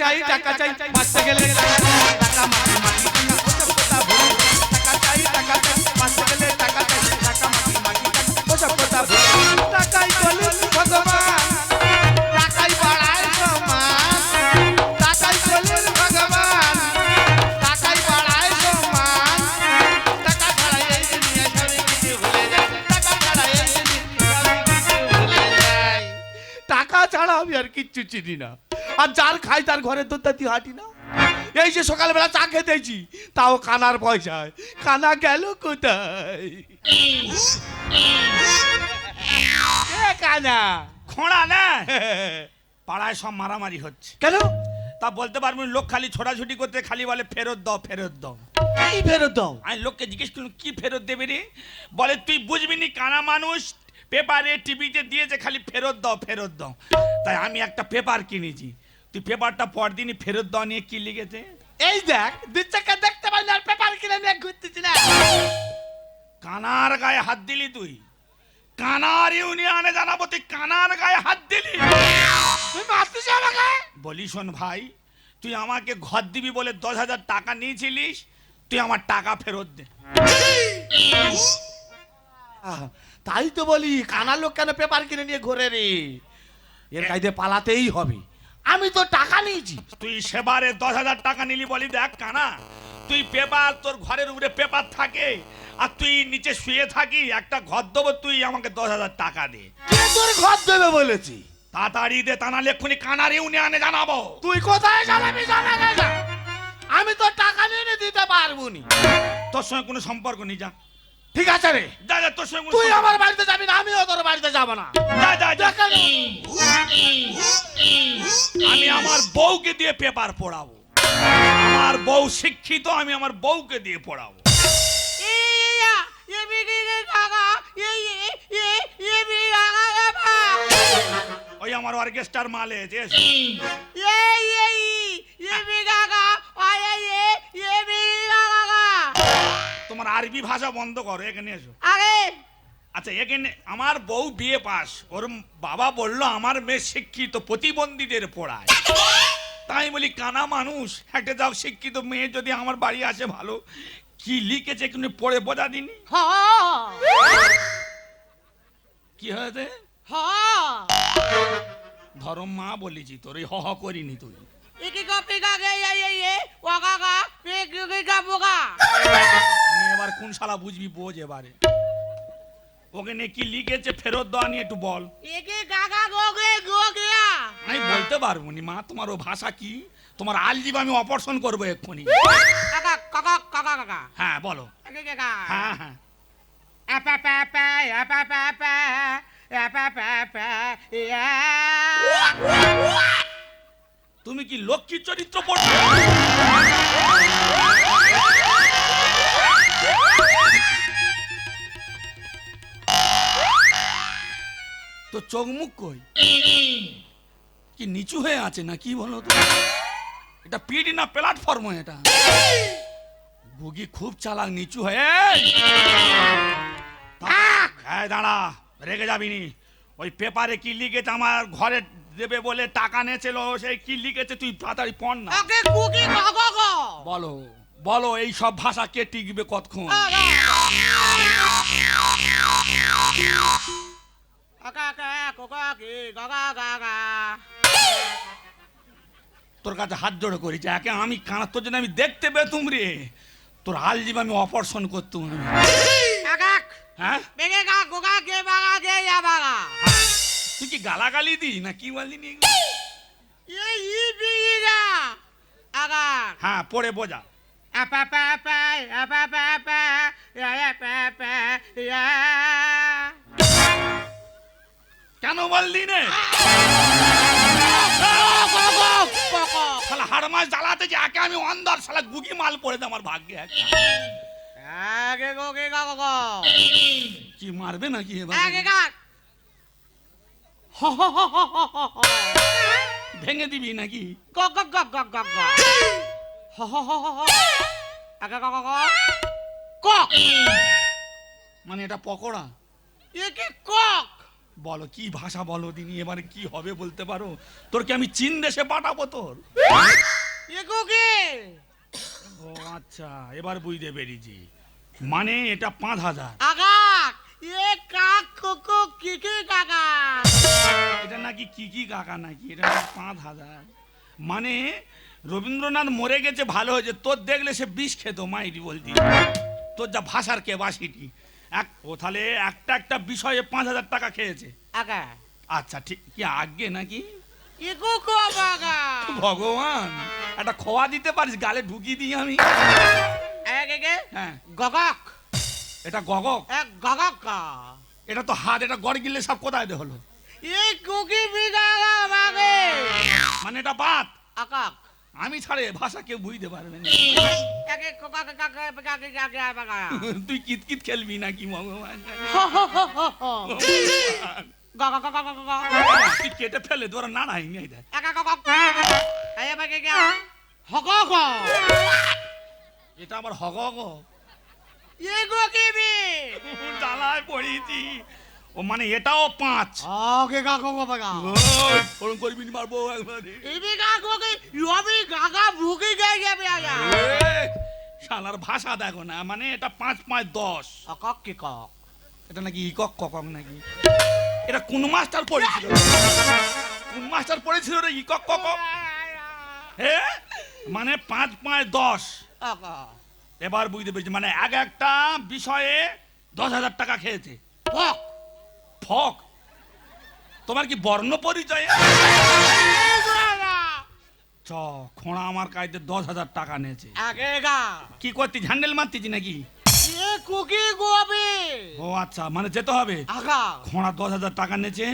চাই, টাকা চাই বাঁচতে গেলে টাকা চাই টাকা চাই বাঁচতে গেলে টাকা চাই, টাকা মাটি মাটি ওসব কথা ভুল, টাকাই বলুন ভগবান টাকা ছাড়া আমি আর কিচ্ছু চিনি না। আর যার খাই তার ঘরে দোদ্দাতি হাঁটি না। এই যে সকালবেলা চা খেতেছি তাও কানার পয়সায়। কানা গেল কোথায়? কানা খোঁড়া না। পাড়ায় সব মারামারি হচ্ছে। কেন? তা বলতে পারব লোক খালি ছোটাছুটি করতে খালি বলে ফেরত দাও ফেরত দাও। এই ফেরত দাও? আমি লোককে জিজ্ঞেস করলাম কি ফেরত দেবে রে? বলে তুই বুঝবি নি কানা মানুষ পেপারে টিভিতে দিয়েছে খালি ফেরত দাও ফেরত দাও। তাই আমি একটা পেপার কিনেছি। তুই পেপারটা পরদিনই ফেরত দাও নিয়ে কি লিখেছে? এই দেখ দু চাকা দেখতে পাই না পেপার কিনে নিয়ে ঘুরতেছি না। কানার গায়ে হাত দিলি তুই? কানার ইউনিয়নে জানাব তুই কানার গায়ে হাত দিলি? তুই মারতেছ আমাকে? বলি শোন ভাই তুই আমাকে ঘর দিবি বলে দশ হাজার টাকা নিয়েছিলিস তুই আমার টাকা ফেরত দে। তাই তো বলি কানা লোক কেন পেপার কিনে নিয়ে ঘোরে রে? এর কাইদে পালাতেই হবে। আমি তো টাকা নিয়েছি। তুই সেবারে দশ হাজার টাকা নিলি বলি দেখ কানা তুই পেপার তোর ঘরের উপরে পেপার থাকে আর তুই নিচে শুয়ে থাকি একটা ঘর দেবো তুই আমাকে দশ হাজার টাকা দে। তোর ঘর দেবে বলেছি? তাড়াতাড়ি দে তা নাহলে এক্ষুনি কানার ইউনিয়নে জানাব। তুই কোথায় জানাবি জানা গেছে আমি তো টাকা নিয়ে দিতে পারব নি। তোর সঙ্গে কোনো সম্পর্ক নেই যা। ঠিক আছে রে। যা তোর সঙ্গে তুই আমার বাড়িতে যাবি না আমিও তোর বাড়িতে যাব না। আমি আমার বউকে দিয়ে পেপার পড়াবো। আমার বউ শিক্ষিত আমি আমার বউকে দিয়ে পড়াবো। ওই আমার অর্কেস্ট্রার মালে যে তোমার আরবি ভাষা বন্ধ করো এখানে এসো। আচ্ছা এখানে আমার বউ বিয়ে পাস ওর বাবা বলল আমার মেয়ে শিক্ষিত প্রতিবন্ধীদের পড়ায়। তাই বলি কানা মানুষ একটা যাও শিক্ষিত মেয়ে যদি আমার বাড়ি আসে ভালো। কি লিখেছে কিন্তু পড়ে বোঝা দিনি। কি হয়েছে? ধরম মা বলেছি তোর এই হ হ করিনি তুই। নে এবার কোন শালা বুঝবি বোঝ এবারে। ওখানে কি লিখেছে ফেরত দেওয়া নিয়ে একটু বল। আমি বলতে পারব নি মা তোমার ও ভাষা কি? তোমার আলজিব আমি অপারেশন করব এক্ষুনি। হ্যাঁ বলো। হ্যাঁ হ্যাঁ। তুমি কি লক্ষ্মী চরিত্র পড়ছো? চোখ মুখ কই? কি নিচু হয়ে আছে না কি বলো তো? এটা পিডি না প্ল্যাটফর্ম এটা? গুগি খুব চালাক নিচু হয়ে! এই দাঁড়া রেগে যাবি নি। ওই পেপারে কি লিখেছে আমার ঘরে দেবে বলে টাকা নিয়েছিল সেই কি লিখেছে তুই তাড়াতাড়ি পড় না। বলো বলো এই সব ভাষা কে টিকবে কতক্ষণ? তোর কাছে হাত জোড়ো করেছি একে আমি কানা তোর জন্য আমি দেখতে পেতুম রে। তোর আলজিব আমি অপারেশন করতুম। হ্যাঁ? তুই কি গালাগালি দি না কি বললি? হ্যাঁ পড়ে বোঝা। কেন বললি নে? শালা হাড় মাছ জ্বালাতে যে একে আমি অন্দর শালা গুগি মাল পড়ে দে আমার ভাগ্যে। কি মারবে নাকি ভেঙে দিবি নাকি? মানে এটা পকোড়া? বলো কি ভাষা বলো দিনি? এবারে কি হবে বলতে পারো? তোর কি আমি চীন দেশে পাঠাবো তোর। এগুকে ও আচ্ছা এবার বুঝতে পেরেছি। মানে এটা পাঁচ হাজার। আকাক এ কাক কোকো কিকি কাকা এটা নাকি কি কি কাকা নাকি? এটা পাঁচ হাজার। মানে রবীন্দ্রনাথ মরে গেছে ভালো হয়েছে। তোর দেখলে সে বিষ খেত মাইরি বলতি। তোর যা ভাষার কে বাসিটি এক ও তাহলে একটা একটা বিষয়ে পাঁচ হাজার টাকা খেয়েছে। আগা। আচ্ছা ঠিক কি আগে নাকি? এগো কো বাগা ভগবান একটা খোয়া দিতে পারিস গালে ঢুকিয়ে দিই আমি। এগে হ্যাঁ। গগক। এটা গগক? এক গগক এটা তো হাত এটা গড় গিলে সব কোথায় দে হলো? এ কুকি বিগাগা বাগে। মানে এটা বাত? আকাক আমি ছাড়ে ভাষা কেউ বুঝতে পারবে না। তুই কিত কিত খেলবি নাকি ভগবান? তুই কেটে ফেলে তোর নাড়াই নেই দেখ। বাগে গা হগক এটা আবার হগ হগ। এগো কি বি জ্বালায় পড়েছি। ও মানে এটাও পাঁচ। আগে কাকো বাগা ওই, ওরম করবি নি মারবো একবারে। ইবি কাকো কি ইবি গাগা ভুকি গাই যাবে আগা শালার ভাষা দেখো না মানে এটা পাঁচ পাঁচ দশ। আকাক কি কক? এটা নাকি ইকক ককক নাকি? এটা কোন মাস্টার পড়েছিল? কোন মাস্টার পড়েছিল রে ইকক ককক হে? মানে পাঁচ পাঁচ দশ। এবার বুঝতে পেরেছি মানে এক একটা বিষয়ে দশ হাজার টাকা খেয়েছে। কক। ফক। তোমার কি বর্ণ পরিচয়? চ খোঁড়া আমার কাইতে দশ হাজার টাকা নিয়েছে। আগে গা। কি করতিস? হ্যান্ডেল মারতিস নাকি? এ কুকি গোবি ও আচ্ছা মানে যেতে হবে। আগা। খোঁড়া দশ হাজার টাকা নিয়েছে।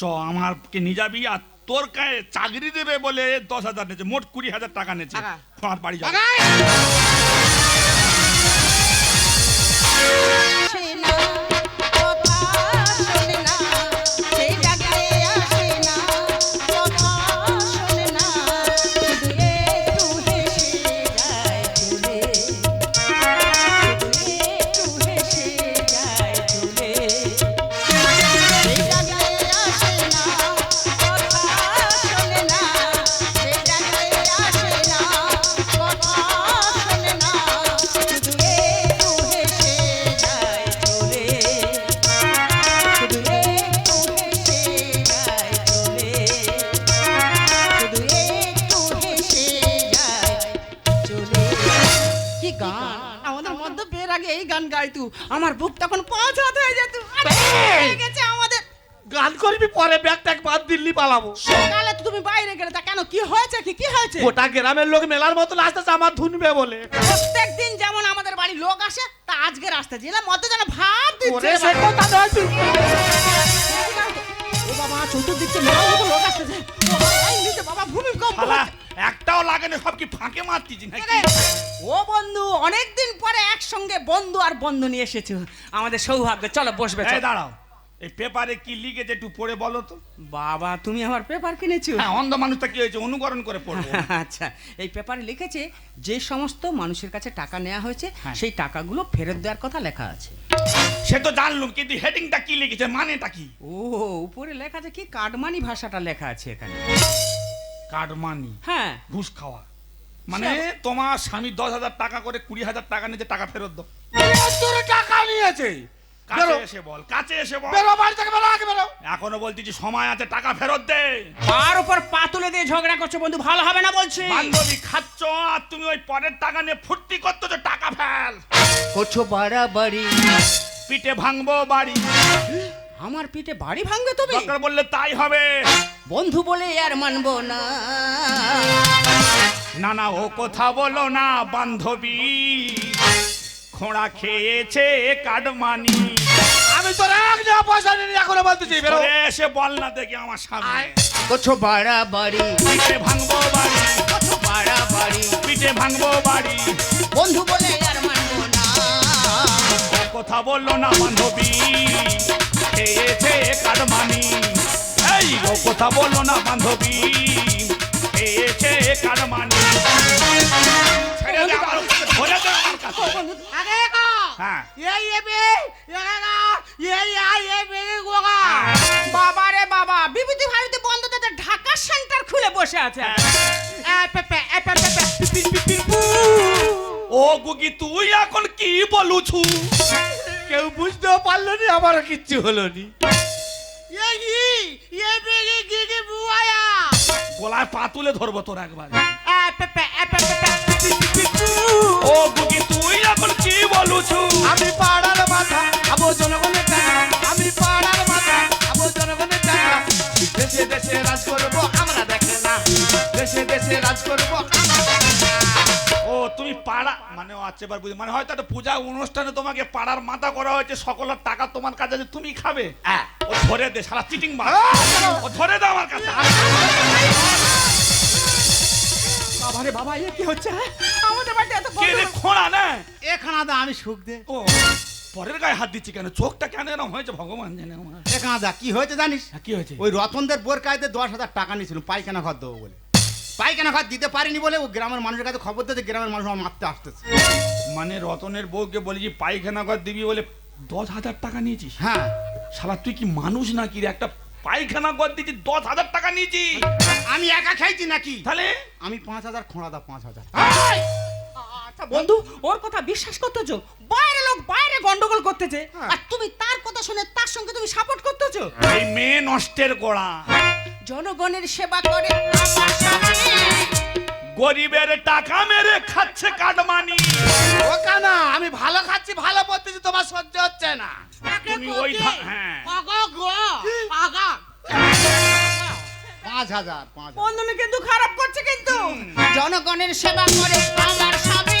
চ আমারকে নিয়ে যাবি আর তোর কাছে চাকরি দেবে বলে দশ হাজার নিয়েছে। মোট কুড়ি হাজার টাকা নিয়েছে। খোঁড়ার বাড়ি যাবে। গান? আমাদের মধ্যে বের আগে এই গান গাইতু আমার বুক তখন পাঁচ হাত হয়ে যেত। গেছে আমাদের। গান করবি পরে ব্যাগ ট্যাগ বাদ দিল্লি পালাবো। সকালে তুমি বাইরে গেলে তা কেন? কি হয়েছে কি? কি হয়েছে? গোটা গ্রামের লোক মেলার মতো আসতেছে আমার ধুনবে বলে। প্রত্যেক দিন যেমন আমাদের বাড়ি লোক আসে তা আজকে রাস্তা জেলা মধ্যে যেন ভাব দিচ্ছে ও বাবা চতুর্দিকে মেলা মতো লোক আসতেছে ও বাবা, এই নিচে বাবা ভূমিকম্প। শালা হচ্ছে। একটাও লাগে না সব কি ফাঁকে নাকি? ও বন্ধু অনেকদিন পরে একসঙ্গে বন্ধু আর বন্ধু নিয়ে এসেছ। আমাদের সৌভাগ্য চলো বসবে এই চলো। দাঁড়াও। এই পেপারে কি লিখেছে একটু পড়ে বলো তো। বাবা তুমি আমার পেপার কিনেছো? হ্যাঁ অন্ধ মানুষটা কি হয়েছে? অনুকরণ করে পড়ব। আচ্ছা এই পেপারে লিখেছে যে সমস্ত মানুষের কাছে টাকা নেওয়া হয়েছে হ্যাঁ। সেই টাকাগুলো ফেরত দেওয়ার কথা লেখা আছে। সে তো জানলুম কিন্তু হেডিংটা কি লিখেছে? মানেটা কি? ও উপরে লেখা আছে কি? কাটমানি ভাষাটা লেখা আছে এখানে। কাটমানি? হ্যাঁ। ঘুষ খাওয়া। মানে তোমার স্বামী দশ হাজার টাকা করে কুড়ি হাজার টাকা নিয়েছে টাকা ফেরত দাও। তোর টাকা নিয়েছে? কাছে। এসে বল কাছে এসে বল। বেরো বাড়ি থেকে বেরো আগে বেরো। এখনও বলতেছি সময় আছে টাকা ফেরত দে। তার উপর পা তুলে দিয়ে ঝগড়া করছ বন্ধু? ভালো হবে না বলছি। বান্ধবী খাচ্ছ আর তুমি ওই পরের টাকা নিয়ে ফুর্তি করতেছো টাকা ফেল। করছ বাড়াবাড়ি। পিঠে ভাঙবো বাড়ি। আমার পিঠে বাড়ি ভাঙবে তবে? দরকার বললে তাই হবে। বন্ধু বলে আর মানবো না। না না ও কথা বলো না বান্ধবী। খোঁড়া খেয়েছে কাটমানি। আমি তোর এক নেওয়া পয়সা নিয়ে এখনও বলতেছি বেরো। এসে বল না দেখি আমার সামনে করছ বাড়াবাড়ি। পিঠে ভাঙবো বাড়ি। করছ বাড়াবাড়ি। পিঠে ভাঙবো বাড়ি। বন্ধু বলে আর মানবো না। কথা বলল না বান্ধবী। খেয়েছে কাটমানি। এই ও কথা বলল না বান্ধবী। খেয়েছে কাটমানি। ছেড়ে দে আমার বাবা রে বাবা বিভূতি ভারতী বন্ধুতে খুলে বসে আছে ও গুগি তুই এখন কি বলুছু কেউ বুঝতেও পারল নি আমার কিচ্ছু হলো নি গলায় পা ধরবো তোর একবার ও গুগি এখন কি বলুছু আমি পাড়ার মাথা আবো জনগণের টাকা। আমি পাড়ার মাথা আবো জনগণের টাকা। দেশে দেশে রাজ করব আমরা দেখে না। দেশে দেশে রাজ করব আমরা দেখে না। ও তুমি পাড়া মানে ও এবার বুঝি মানে হয়তো একটা পূজা অনুষ্ঠানে তোমাকে পাড়ার মাথা করা হয়েছে সকলের টাকা তোমার কাছে আছে, তুমি খাবে। হ্যাঁ। ও ধরে দে সারা চিটিং মার। ও ধরে দে আমার কাছে। বাবারে বাবা এ কি হচ্ছে আমাদের এত কে রে খোঁড়া না। এখানা দা আমি সুখ দে। ও পরের গায়ে হাত দিচ্ছি কেন? চোখটা কেন এরকম হয়েছে ভগবান জানে আমার? দা কি হয়েছে জানিস? হ্যাঁ, কি হয়েছে? ওই রতনদের বোর কায়দে দশ হাজার টাকা নিয়েছিল পায়খানা ঘর দেবো বলে। পায়খানা ঘর দিতে পারিনি বলে ও গ্রামের মানুষের কাছে খবর দিতে গ্রামের মানুষ আমার মারতে আসতেছে। মানে রতনের বউকে বলি যে পায়খানা ঘর দিবি বলে দশ হাজার টাকা নিয়েছিস? হ্যাঁ। শালা তুই কি মানুষ নাকি রে? একটা পায়খানা ঘর দিয়েছিস দশ হাজার টাকা নিয়েছিস। আমি একা খাইছি নাকি? তাহলে? আমি পাঁচ হাজার খোঁড়া দা পাঁচ হাজার। বন্ধু ওর কথা বিশ্বাস করতেছো বাইরে লোক বাইরে গন্ডগোল করতেছে। আর তুমি তার কথা শুনে তার সঙ্গে তুমি সাপোর্ট করতেছো এই মেয়ে নষ্টের গোড়া। জনগণের সেবা করে আমার। গরিবের টাকা মেরে খাচ্ছে কাটমানি। ও কানা আমি ভালো খাচ্ছি ভালো বলতেছি তোমার সহ্য হচ্ছে না। তুমি ওই হ্যাঁ। পাঁচ হাজার পাঁচ বন্ধুনি কিন্তু খারাপ করছে কিন্তু। জনগণের সেবা করে আমার স্বামী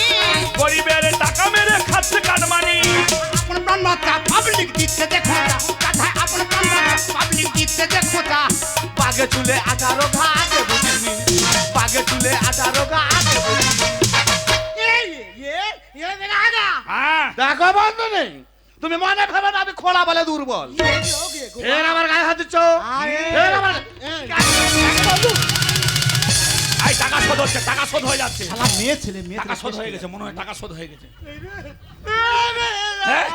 গরিবের টাকা মেরে খাচ্ছে কাটমানি আপন প্রাণ মাত্রা পাবলিক দিচ্ছে দেখো না কথায় আপন প্রাণ মাত্রা পাবলিক দিচ্ছে দেখো না বাগে চুলে আঠারো ঘা আগে বুঝিনি বাগে চুলে আঠারো ঘা আগে বুঝিনি হ্যাঁ দেখো বন্ধু নেই তুমি মনে ভেবে না আমি খোলা বলে দুর্বল এর আমার গায়ে হাত দিচ্ছ এর আমার হচ্ছে টাকা শোধ হয়ে যাচ্ছে শালা মেয়ে ছেলে মেয়ে টাকা শোধ হয়ে গেছে মনে হয় টাকা শোধ হয়ে গেছে হ্যাঁ?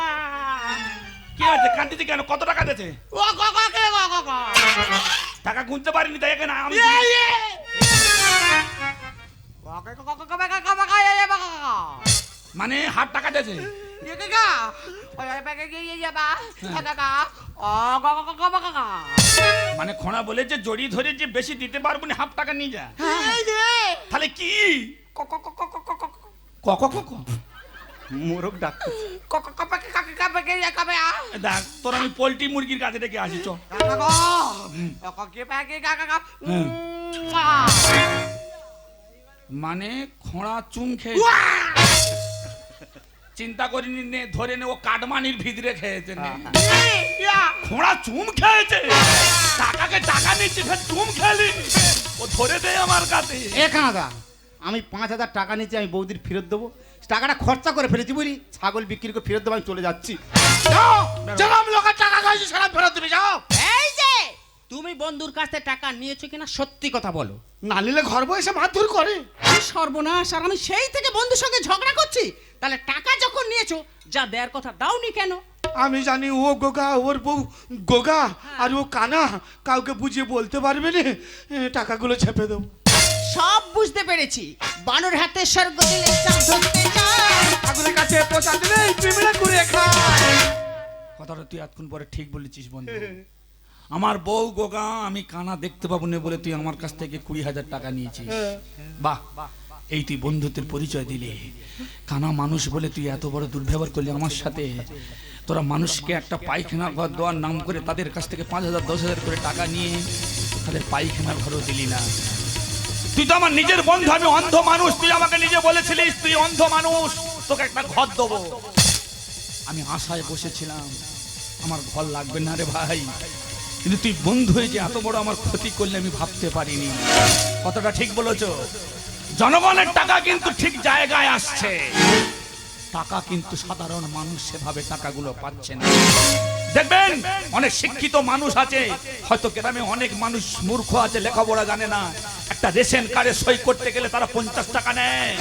কি আছে কান্দিতে কেন কত টাকা দিয়েছে টাকা গুনতে পারিনি তাই এখানে আমি মানে হাত টাকা দিয়েছে মানে খোঁড়া বলেছে জড়ি ধরে যে বেশি দিতে পারব না হাফ টাকা নিয়ে যা তাহলে কি ক ক ক মোরগ দেখ তোর আমি পোলট্রি মুরগির কাছে মানে খোঁড়া চুম খেয়ে চিন্তা করিনি নে ধরে নে ও কাটমানির ভিতরে খেয়েছে নে। খোঁড়া চুম খেয়েছে। টাকাকে টাকা নিচ্ছি ফের চুম খেলি। ও ধরে দে আমার কাছে। এক দা আমি পাঁচ হাজার টাকা নিচ্ছি আমি বৌদির ফেরত দেবো। টাকাটা খরচা করে ফেলেছি বুঝলি? ছাগল বিক্রি করে ফেরত দেবো আমি চলে যাচ্ছি। যাও। যেরকম লোকের টাকা খাইছি সারা ফেরত তুমি বন্ধুর কাছ থেকে টাকা নিয়েছো কিনা সত্যি কথা বলো। না নিলে ঘর বসে মারধর করে। কি সর্বনাশ আর আমি সেই থেকে বন্ধুর সঙ্গে ঝগড়া করছি? তাহলে টাকা যখন নিয়েছো যা দেওয়ার কথা দাওনি কেন? আমি জানি ও গোগা ওর বউ গোগা আর ও কানা কাউকে বুঝিয়ে বলতে পারবে না। টাকাগুলো ছেপে দেবো। সব বুঝতে পেরেছি। বানর হাতে স্বর্গ দিলে চাঁদ ধরতে চায়। ঠাকুরের কাছে পোচা দিলে পিমড়ে করে খায়। কথাটা তুই এতক্ষণ পরে ঠিক বলেছিস বন্ধু। আমার বউ গোগা আমি কানা দেখতে পাবো না বলে তুই আমার কাছ থেকে কুড়ি হাজার টাকা নিয়েছিস। বাহ এই তুই বন্ধুত্বের পরিচয় দিলি। কানা মানুষ বলে তুই এত বড় দুর্ব্যবহার করলি আমার সাথে। তোরা মানুষকে একটা পায়খানা ঘর দেওয়ার নাম করে তাদের কাছ থেকে পাঁচ হাজার দশ হাজার করে টাকা নিয়ে তাদের পায়খানার ঘরও দিলি না। তুই তো আমার নিজের বন্ধু আমি অন্ধ মানুষ। তুই আমাকে নিজে বলেছিলিস তুই অন্ধ মানুষ। তোকে একটা ঘর দেবো। আমি আশায় বসেছিলাম। আমার ঘর লাগবে না রে ভাই। কিন্তু তুই বন্ধু হয়ে যে এত বড় আমার ক্ষতি করলে আমি ভাবতে পারিনি। কতটা ঠিক বলেছ। জনগণের টাকা কিন্তু ঠিক জায়গায় আসছে। টাকা কিন্তু সাধারণ মানুষ সেভাবে টাকাগুলো পাচ্ছে না। দেখবেন, অনেক শিক্ষিত মানুষ আছে, হয়তো গ্রামে অনেক মানুষ মূর্খ আছে, লেখাপড়া জানে না। একটা রেশন কার্ডে সই করতে গেলে তারা পঞ্চাশ টাকা নেয়।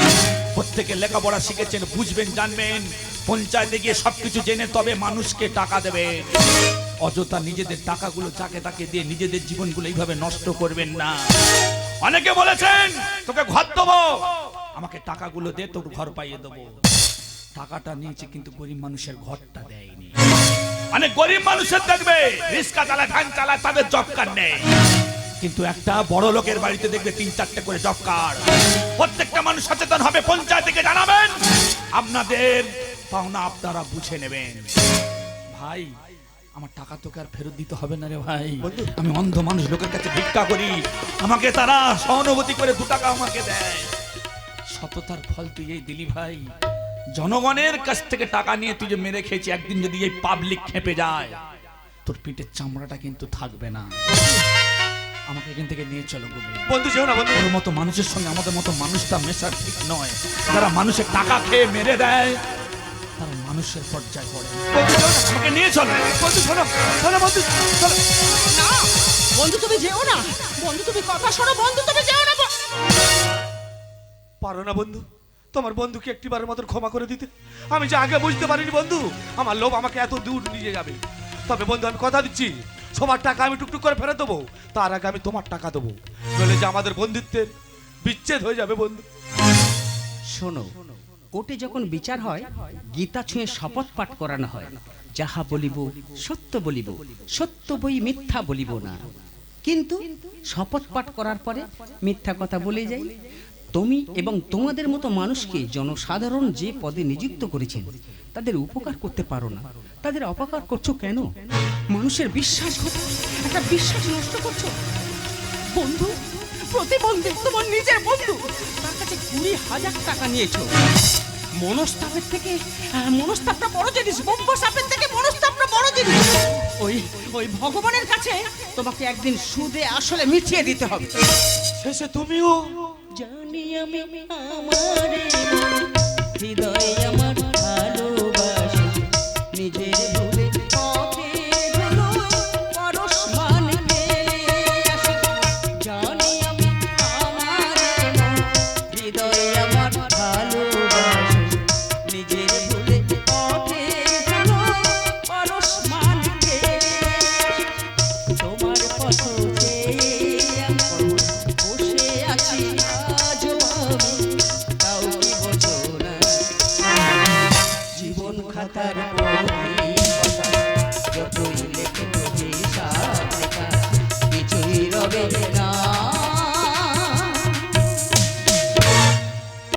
প্রত্যেকে লেখাপড়া শিখেছেন, বুঝবেন, জানবেন। পঞ্চায়েতে গিয়ে সবকিছু জেনে তবে মানুষকে টাকা দেবে। অযথা নিজেদের টাকাগুলো চাকে তাকে দিয়ে নিজেদের জীবনগুলো এইভাবে নষ্ট করবেন না। অনেকে বলেছেন, তোকে ঘর দেবো। আমাকে টাকাগুলো দে, তোর ঘর পাইয়ে দেবো। টাকাটা নিয়েছে কিন্তু গরিব মানুষের ঘরটা দেয়নি। অনেক গরিব মানুষের দেখবে রিস্কা চালায়, ধান চালায়, তাদের জব কার্ড নেই। কিন্তু একটা বড় লোকের বাড়িতে দেখবে তিন চারটে করে জব কার্ড প্রত্যেকটা মানুষ সচেতন হবে, পঞ্চায়েতকে জানাবেন। আপনাদের পাওনা আপনারা বুঝে নেবেন। ভাই আমার টাকা তোকে আর ফেরত দিতে হবে না রে ভাই। আমি অন্ধ মানুষ লোকের কাছে ভিক্ষা করি। আমাকে তারা সহানুভূতি করে দু টাকা আমাকে দেয়। সততার ফল তুই এই দিলি ভাই। জনগণের কাছ থেকে টাকা নিয়ে তুই যে মেরে খেয়েছি একদিন যদি এই পাবলিক খেপে যায় তোর পিঠের চামড়াটা কিন্তু থাকবে না। আমাকে এখান থেকে নিয়ে চলো বন্ধু যেও না বন্ধু। ওর মতো মানুষের সঙ্গে আমাদের মতো মানুষটা মেশা ঠিক নয়। যারা মানুষের টাকা খেয়ে মেরে দেয় মানুষের পর্যায়ে পড়ে। বন্ধু আমাকে নিয়ে চলো। বন্ধু শোনো শোনো বন্ধু শোনো। না বন্ধু তুমি যেও না। বন্ধু তুমি কথা শোনো বন্ধু তুমি যেও না পারো না বন্ধু। তোমার বন্ধুকে একটিবারের মতন ক্ষমা করে দিতে। আমি যে আগে বুঝতে পারিনি বন্ধু আমার লোভ আমাকে এত দূর নিয়ে যাবে। তবে বন্ধু আমি কথা দিচ্ছি সবার টাকা আমি টুকটুক করে ফেরত দেবো। তার আগে আমি তোমার টাকা দেবো। নইলে যে আমাদের বন্ধুত্বের বিচ্ছেদ হয়ে যাবে বন্ধু। শোনো শোনো কোর্টে যখন বিচার হয়, গীতা ছুঁয়ে শপথ পাঠ করানো হয়। যাহা বলিব সত্য বলিব, সত্য বই মিথ্যা বলিব না। কিন্তু শপথ পাঠ করার পরে মিথ্যা কথা বলে যাই, তুমি এবং তোমাদের মতো মানুষকে জনসাধারণ যে পদে নিযুক্ত করেছেন, তাদের উপকার করতে পারো না। তাদের অপকার করছ কেন? মানুষের বিশ্বাস একটা বিশ্বাস নষ্ট করছ। বন্ধু প্রতিবন্ধী তোমার নিজের বন্ধু। তার কাছে কুড়ি হাজার টাকা নিয়েছো। মনস্তাপের থেকে মনস্তাপটা বড় জিনিস বোম্ব সাপের থেকে মনস্তাপটা বড় জিনিস। ওই ওই ভগবানের কাছে তোমাকে একদিন সুদে আসলে মিটিয়ে দিতে হবে। শেষে তুমিও? জানি আমি আমার হৃদয় আমার